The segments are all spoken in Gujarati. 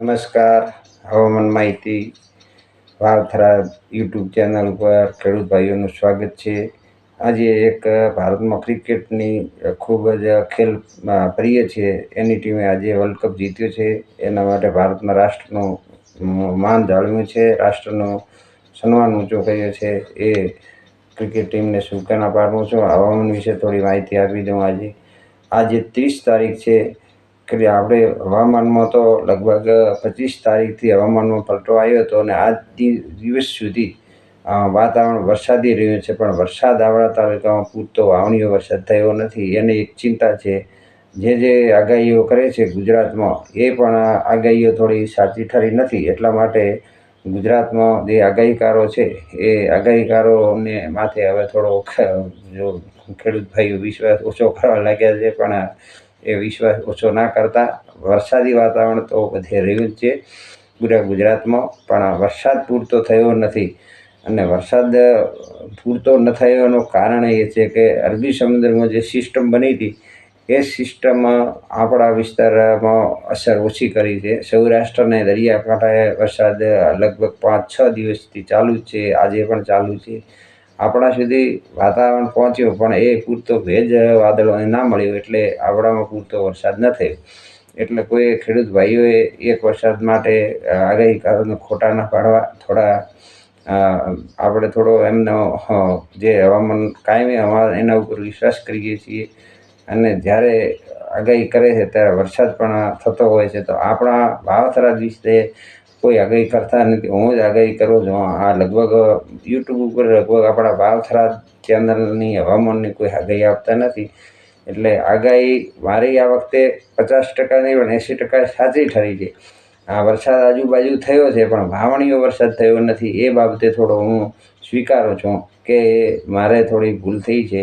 નમસ્કાર, હવામાન માહિતી, વાવથરા યુટ્યુબ ચેનલ પર ખેડૂત ભાઈઓનું સ્વાગત છે. આજે એક ભારતમાં ક્રિકેટની ખૂબ જ ખેલ પ્રિય છે. એની ટીમે આજે વર્લ્ડ કપ જીત્યો છે. એના માટે ભારતના રાષ્ટ્રનું માન જાળવ્યું છે. રાષ્ટ્રનું સન્માન ઊંચો કર્યો છે. એ ક્રિકેટ ટીમને શુભકામના પાઠવું છું. હવામાન વિશે થોડી માહિતી આપી દઉં આજે. આજે ત્રીસ તારીખ છે. કે આપણે હવામાનમાં તો લગભગ પચીસ તારીખથી હવામાનમાં પલટો આવ્યો હતો અને આજ દિવસ સુધી વાતાવરણ વરસાદી રહ્યું છે. પણ વરસાદ આવડા તાલુકામાં પૂરતો વાવણીઓ વરસાદ થયો નથી. એની એક ચિંતા છે, જે જે આગાહીઓ કરે છે ગુજરાતમાં, એ પણ આગાહીઓ થોડી સાચી ઠરી નથી. એટલા માટે ગુજરાતમાં જે આગાહીકારો છે, એ આગાહીકારોને માથે હવે થોડો ખેડૂત ભાઈઓ વિશ્વાસ ઓછો કરવા લાગ્યા છે, પણ એ વિશ્વાસ ઓછો ના કરતા વરસાદી વાતાવરણ તો બધે રહ્યું જ છે પૂરા ગુજરાતમાં, પણ વરસાદ પૂરતો થયો નથી. અને વરસાદ પૂરતો ન થયો કારણ એ છે કે અરબી સમુદ્રમાં જે સિસ્ટમ બની હતી, એ સિસ્ટમ આપણા વિસ્તારમાં અસર ઓછી કરી છે. સૌરાષ્ટ્રને દરિયાકાંઠાએ વરસાદ લગભગ પાંચ છ દિવસથી ચાલુ છે, આજે પણ ચાલુ છે. આપણા સુધી વાતાવરણ પહોંચ્યું, પણ એ પૂરતો ભેજ વાદળોને ના મળ્યો એટલે આપણામાં પૂરતો વરસાદ ન થયો. એટલે કોઈ ખેડૂત ભાઈઓએ એક વરસાદ માટે આગાહી ખોટા ના પાડવા, થોડા આપણે થોડો એમનો જે હવામાન કાયમી હવામાન એના ઉપર વિશ્વાસ કરીએ છીએ. અને જ્યારે આગાહી કરે છે, ત્યારે વરસાદ પણ થતો હોય છે, તો આપણા વાવથરા વિશે કોઈ આગાહી કરતા નથી. હું જ આગાહી કરું છું. આ લગભગ યુટ્યુબ ઉપર લગભગ આપણા વાવથરા ચેનલની હવામાનની કોઈ આગાહી આપતા નથી. એટલે આગાહી મારી આ વખતે પચાસ ટકા નહીં, પણ એંસી ટકા સાચી ઠરી છે. આ વરસાદ આજુબાજુ થયો છે, પણ વાવણીઓ વરસાદ થયો નથી. એ બાબતે થોડો હું સ્વીકારું છું કે મારે થોડી ભૂલ થઈ છે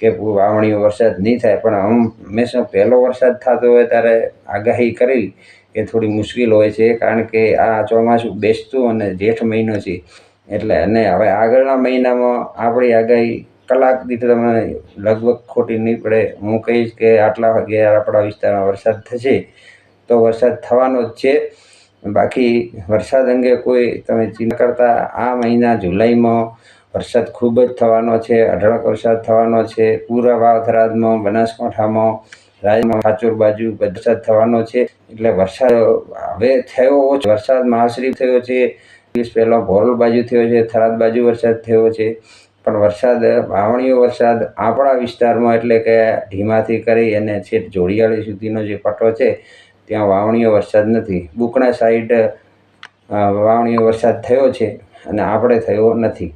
કે વાવણીઓ વરસાદ નહીં થાય. પણ હંમેશા પહેલો વરસાદ થતો હોય ત્યારે આગાહી કરવી એ થોડી મુશ્કેલ હોય છે, કારણ કે આ ચોમાસું બેસતું અને જેઠ મહિનો છે. એટલે અને હવે આગળના મહિનામાં આપણી આગાહી કલાક દીઠ તમે લગભગ ખોટી નહીં પડે હું કહીશ કે આટલા વાગે આપણા વિસ્તારમાં વરસાદ થશે, તો વરસાદ થવાનો જ છે. બાકી વરસાદ અંગે કોઈ તમે ચિંતા કરતા, આ મહિના જુલાઈમાં વરસાદ ખૂબ જ થવાનો છે, અઢળક વરસાદ થવાનો છે. પૂરા વાવથરાદમાં, બનાસકાંઠામાં રાજ્યમાં ખાચોર બાજુ વરસાદ થવાનો છે. એટલે વરસાદ હવે થયો ઓછો. વરસાદ મહાશ્રી થયો છે. દિવસ પહેલાં ભોરલ બાજુ થયો છે. થરાદ બાજુ વરસાદ થયો છે. પણ વરસાદ વાવણીઓ વરસાદ આપણા વિસ્તારમાં એટલે કે ઢીમાથી કરી અને છેક જોડિયાળી સુધીનો જે પટ્ટો છે, ત્યાં વાવણીઓ વરસાદ નથી. બુકણા સાઈડ વાવણીઓ વરસાદ થયો છે અને આપણે થયો નથી.